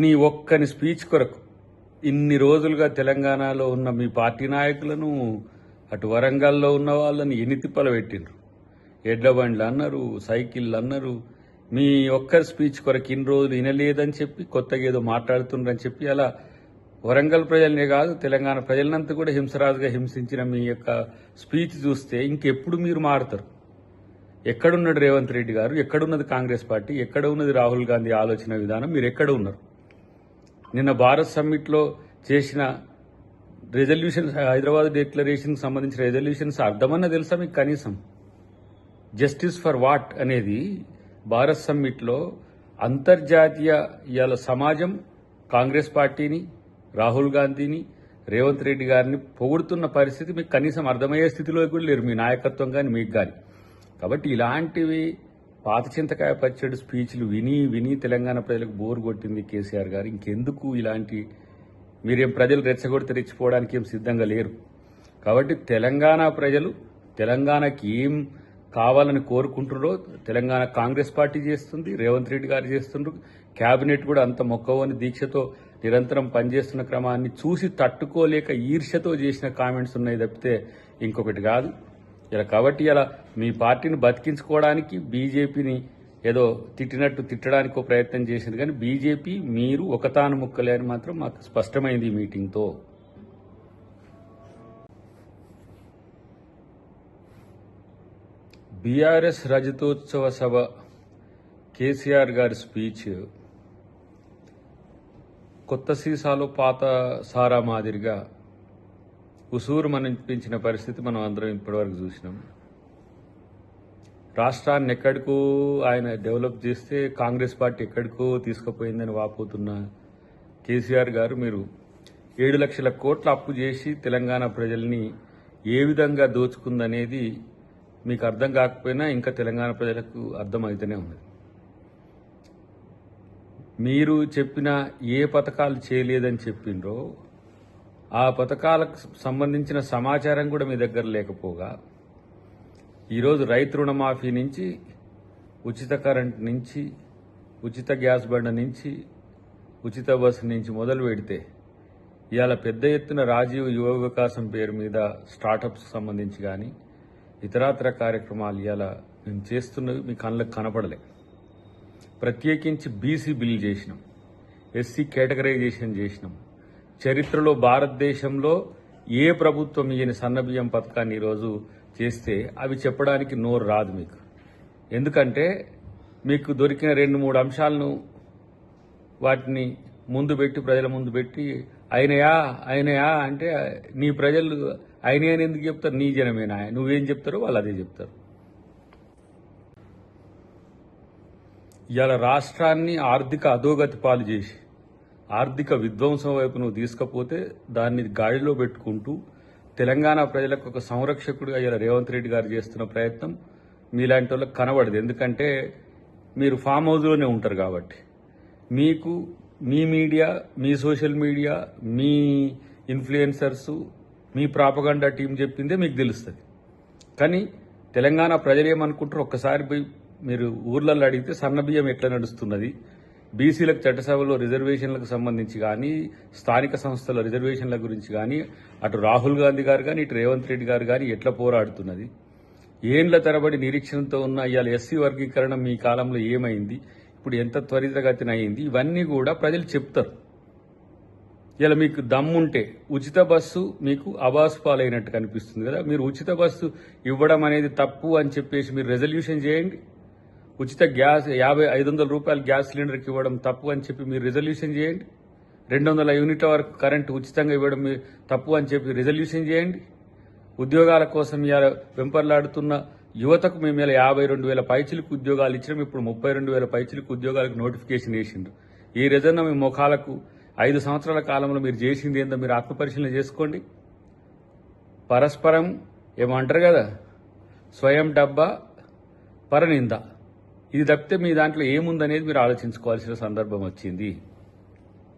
నీ ఒక్కని స్పీచ్ కొరకు. ఇన్ని రోజులుగా తెలంగాణలో ఉన్న మీ పార్టీ నాయకులను అటు వరంగల్లో ఉన్న వాళ్ళని ఎన్ని తిప్పలు పెట్టిండ్రు? ఎడ్ల బండ్లు అన్నారు సైకిళ్ళు అన్నారు. మీ ఒక్కరి స్పీచ్ కొరకు ఇన్ని రోజులు వినలేదని చెప్పి కొత్తగా ఏదో మాట్లాడుతుండ్రని చెప్పి అలా వరంగల్ ప్రజలనే కాదు తెలంగాణ ప్రజలంతా కూడా హింసరాజుగా హింసించిన మీ యొక్క స్పీచ్ చూస్తే ఇంకెప్పుడు మీరు మారుతారు? ఎక్కడున్నాడు రేవంత్ రెడ్డి గారు? ఎక్కడున్నది కాంగ్రెస్ పార్టీ? ఎక్కడ ఉన్నది రాహుల్ గాంధీ ఆలోచన విధానం? మీరు ఎక్కడ ఉన్నారు? నిన్న భారత్ సమ్మిట్లో చేసిన రెజల్యూషన్స్ హైదరాబాద్ డిక్లరేషన్కి సంబంధించిన రెజల్యూషన్స్ అర్థమన్నా తెలుసా మీకు కనీసం? జస్టిస్ ఫర్ వాట్ అనేది భారత్ సమ్మిట్లో అంతర్జాతీయ ఇవాళ సమాజం కాంగ్రెస్ పార్టీని రాహుల్ గాంధీని రేవంత్ రెడ్డి గారిని పొగుడుతున్న పరిస్థితి మీకు కనీసం అర్థమయ్యే స్థితిలో కూడా లేరు. మీ నాయకత్వం కానీ మీకు కానీ కాబట్టి ఇలాంటివి పాత చింతకాయ పచ్చడి స్పీచ్లు విని విని తెలంగాణ ప్రజలకు బోర్ కొట్టింది కేసీఆర్ గారు. ఇంకెందుకు ఇలాంటి మీరేం ప్రజలు రెచ్చగొడితే రెచ్చిపోవడానికి ఏం సిద్ధంగా లేరు. కాబట్టి తెలంగాణ ప్రజలు తెలంగాణకి ఏం కావాలని కోరుకుంటున్నారో తెలంగాణ కాంగ్రెస్ పార్టీ చేస్తుంది రేవంత్ రెడ్డి గారు చేస్తుండ్రు. కేబినెట్ కూడా అంత మొక్కవని దీక్షతో నిరంతరం పనిచేస్తున్న క్రమాన్ని చూసి తట్టుకోలేక ఈర్ష్యతో చేసిన కామెంట్స్ ఉన్నాయి తప్పితే ఇంకొకటి కాదు. ఇలా కాబట్టి ఇలా మీ పార్టీని బతికించుకోవడానికి బీజేపీని ఏదో తిట్టినట్టు తిట్టడానికి ఒక ప్రయత్నం చేసింది. కానీ బీజేపీ మీరు ఒకతాను ముక్కలే అని మాత్రం మాకు స్పష్టమైంది ఈ మీటింగ్తో. బీఆర్ఎస్ రజతోత్సవ సభ కేసీఆర్ గారి స్పీచ్ కొత్త సీసాలో పాత సారా మాదిరిగా ఉసూరు మనిపించిన పరిస్థితి మనం అందరం ఇప్పటివరకు చూసినాం. రాష్ట్రాన్ని ఎక్కడికో ఆయన డెవలప్ చేస్తే కాంగ్రెస్ పార్టీ ఎక్కడికో తీసుకుపోయిందని వాపోతున్న కేసీఆర్ గారు మీరు ఏడు లక్షల కోట్ల అప్పు చేసి తెలంగాణ ప్రజల్ని ఏ విధంగా దోచుకుందనేది మీకు అర్థం కాకపోయినా ఇంకా తెలంగాణ ప్రజలకు అర్థమవుతూనే ఉన్నది. మీరు చెప్పిన ఏ పథకాలు చేయలేదని చెప్పిండ్రో ఆ పథకాలకు సంబంధించిన సమాచారం కూడా మీ దగ్గర లేకపోగా ఈరోజు రైతు రుణమాఫీ నుంచి ఉచిత కరెంట్ నుంచి ఉచిత గ్యాస్ బండ నుంచి ఉచిత బస్సు నుంచి మొదలు పెడితే ఇవాళ పెద్ద ఎత్తున రాజీవ్ యువ వికాసం పేరు మీద స్టార్టప్స్ సంబంధించి కానీ ఇతరాతర కార్యక్రమాలు ఇవాళ మేము చేస్తున్నవి మీ కళ్ళకు కనపడలే. ప్రత్యేకించి బీసీ బిల్ చేసినాం ఎస్సీ కేటగరైజేషన్ చేసినాం చరిత్రలో భారతదేశంలో ఏ ప్రభుత్వం ఈయన సన్నబియ్యం పథకాన్ని ఈరోజు చేస్తే అవి చెప్పడానికి నోరు రాదు మీకు. ఎందుకంటే మీకు దొరికిన రెండు మూడు అంశాలను వాటిని ముందు పెట్టి ప్రజల ముందు పెట్టి అయినయా అయినయా అంటే నీ ప్రజలు అయినయా అని ఎందుకు చెప్తారు? నీ జనమేనా? నువ్వేం చెప్తారో వాళ్ళు అదే చెప్తారు. ఇవాళ రాష్ట్రాన్ని ఆర్థిక అధోగతి పాలు చేసి ఆర్థిక విధ్వంసం వైపు నువ్వు తీసుకపోతే దాన్ని గాడిలో పెట్టుకుంటూ తెలంగాణ ప్రజలకు ఒక సంరక్షకుడిగా ఇలా రేవంత్ రెడ్డి గారు చేస్తున్న ప్రయత్నం మీలాంటి వాళ్ళకి కనబడదు. ఎందుకంటే మీరు ఫామ్ హౌస్లోనే ఉంటారు కాబట్టి. మీకు మీ మీడియా మీ సోషల్ మీడియా మీ ఇన్ఫ్లుయెన్సర్స్ మీ ప్రాపగండా టీం చెప్పిందే మీకు తెలుస్తుంది. కానీ తెలంగాణ ప్రజలు ఏమనుకుంటారు ఒక్కసారి పోయి మీరు ఊర్లలో అడిగితే సన్నబియ్యం ఎట్లా నడుస్తున్నది? బీసీలకు చట్టసభలో రిజర్వేషన్లకు సంబంధించి కానీ స్థానిక సంస్థల రిజర్వేషన్ల గురించి కానీ అటు రాహుల్ గాంధీ గారు కానీ ఇటు రేవంత్ రెడ్డి గారు కానీ ఎట్లా పోరాడుతున్నది? ఏండ్ల తరబడి నిరీక్షణతో ఉన్న ఇవాళ ఎస్సీ వర్గీకరణ మీ కాలంలో ఏమైంది? ఇప్పుడు ఎంత త్వరితగతిన అయింది? ఇవన్నీ కూడా ప్రజలు చెప్తారు. ఇలా మీకు దమ్ముంటే ఉచిత బస్సు మీకు అబాస్ పాలైనట్టు కనిపిస్తుంది కదా? మీరు ఉచిత బస్సు ఇవ్వడం అనేది తప్పు అని చెప్పేసి మీరు రెజల్యూషన్ చేయండి. ఉచిత గ్యాస్ యాభై ఐదు వందల రూపాయల గ్యాస్ సిలిండర్కి ఇవ్వడం తప్పు అని చెప్పి మీరు రిజల్యూషన్ చేయండి. రెండు వందల యూనిట్ల వరకు కరెంటు ఉచితంగా ఇవ్వడం మీ- తప్పు అని చెప్పి రిజల్యూషన్ చేయండి. ఉద్యోగాల కోసం ఇలా వెంపర్లాడుతున్న యువతకు మేము ఇలా యాభై రెండు వేల పైచిలకు ఉద్యోగాలు ఇచ్చినాం. ఇప్పుడు ముప్పై రెండు వేల పైచిలకు ఉద్యోగాలకు నోటిఫికేషన్ వేసిండ్రు. ఈ రిజన్న మీ ముఖాలకు ఐదు సంవత్సరాల కాలంలో మీరు చేసింది ఏందో మీరు ఆత్మపరిశీలన చేసుకోండి. పరస్పరం ఏమంటారు కదా? స్వయం డబ్బా పరనింద. ఇది తప్పితే మీ దాంట్లో ఏముందనేది మీరు ఆలోచించుకోవాల్సిన సందర్భం వచ్చింది.